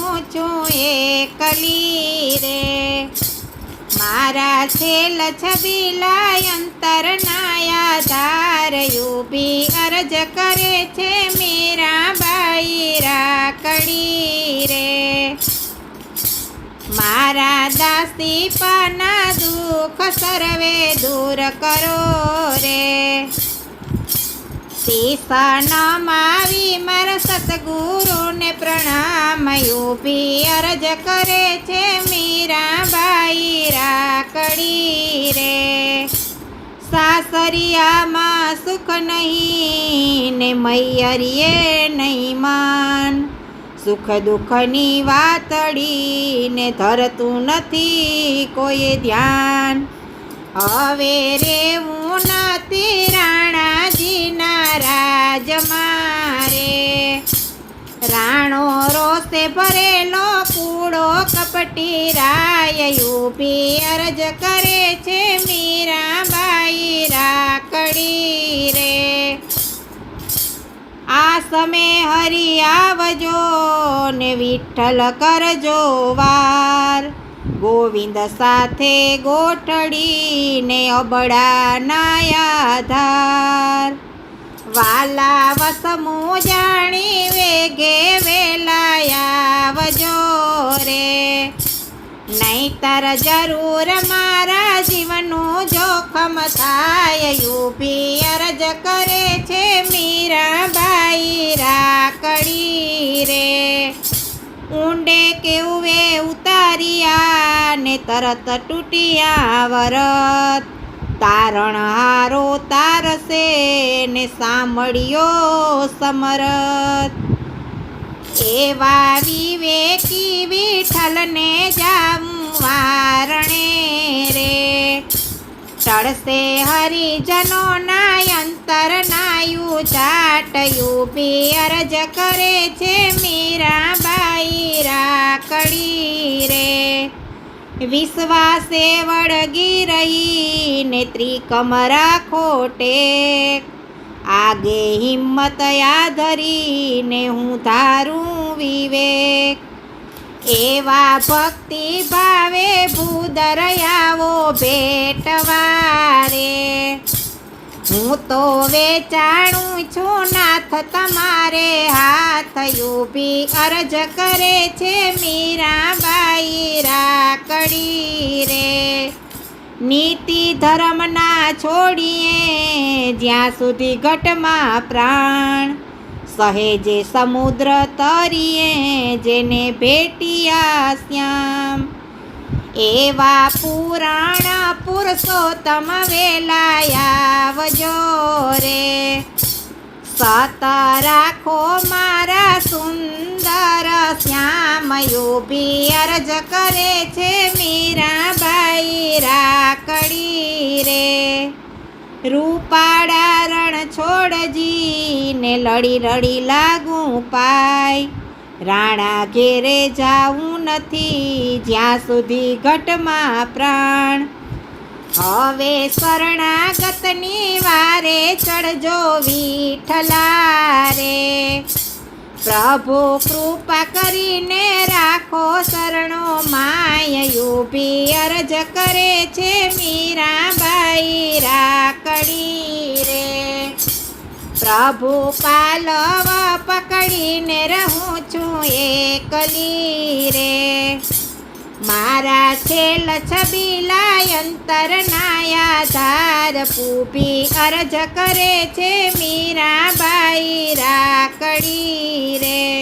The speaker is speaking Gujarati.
પાલવ એ છું રે. મારા છેલ છબીલા અંતર આધાર યુબી અરજ કરે છે મીરા બાઈ રાખડી રે. મારા દાસી પાના દુઃખ સર્વે દૂર કરો રે. શીશાનામાં વિમર સતગુરુને પ્રણામ યુપી અરજ કરે છે મીરાબાઈ રાકડી રે. સાસરિયામાં સુખ નહીં ને મૈયરીએ નહીં માન. સુખ દુઃખની વાતડી ને ધરતું નથી કોઈ ધ્યાન. હવે રેવું કૂડો કપટી રાય યુપી અરજ કરે છે મીરાબાઈ રાખડી રે. આ સમે હરી આવજો ને વિઠ્ઠલ કરજો વાર. ગોવિંદ સાથે ગોઠડીને અબડા આધાર વાલા વસમો નહીતર જરૂર મારા જીવનનું જોખમ થાય. યુપી અરજ કરે છે મીરાબાઈ રાકડી રે. ઊંડે કેવું ઉતારિયા ને તરત તૂટ્યા વરત તારણ હારો તારસે ને સાંભળ્યો સમરત. એવા વિવેકી વિઠ્ઠલને જાવું ટળશે હરિજનોના અંતર નાયું ચાટયું અરજ કરે છે મીરાબાઈ રાખડી રે. વિશ્વાસે વળગી રહી ને ત્રિકમરા ખોટે. આગે હિંમત ધરીને હું ધારું વિવેક. એવા ભક્તિ ભાવે ભૂદરયાવો ભેટવારે. હું તો વેચાણું છું નાથ તમારે હાથ યુભી અરજ કરે છે મીરાબાઈ રાકડી રે. નીતિ ધર્મના છોડીએ જ્યાં સુધી ઘટમાં પ્રાણ સહેજે સમુદ્ર તરીએ જેને ભેટિયા શ્યામ એવા પુરાણ પુરુષોત્તમ વેલાયાવજો રે. સત રાખો મારા સુંદર શ્યામ યુબી અરજ કરે છે મીરાબાઈ રાખડી રે. રૂપાળા છોડજી ને લડી રડી લાગું પાય. રાણા ઘેરે જાવું નથી, જ્યાં સુધી ઘટમાં પ્રાણ. હવે શરણાગતની વારે ચડજો વિઠલારે. પ્રભુ કૃપા કરીને રાખો શરણો, માય યુભી અરજ કરે છે મીરાબાઈ રાખડી. રે પ્રભુ પાલવ પકડીને રહું છું એકલી રે. મારા છેલ છબીલા અંતર આધાર પૂપી અરજ કરે છે મીરાબાઈ રાખડી રે.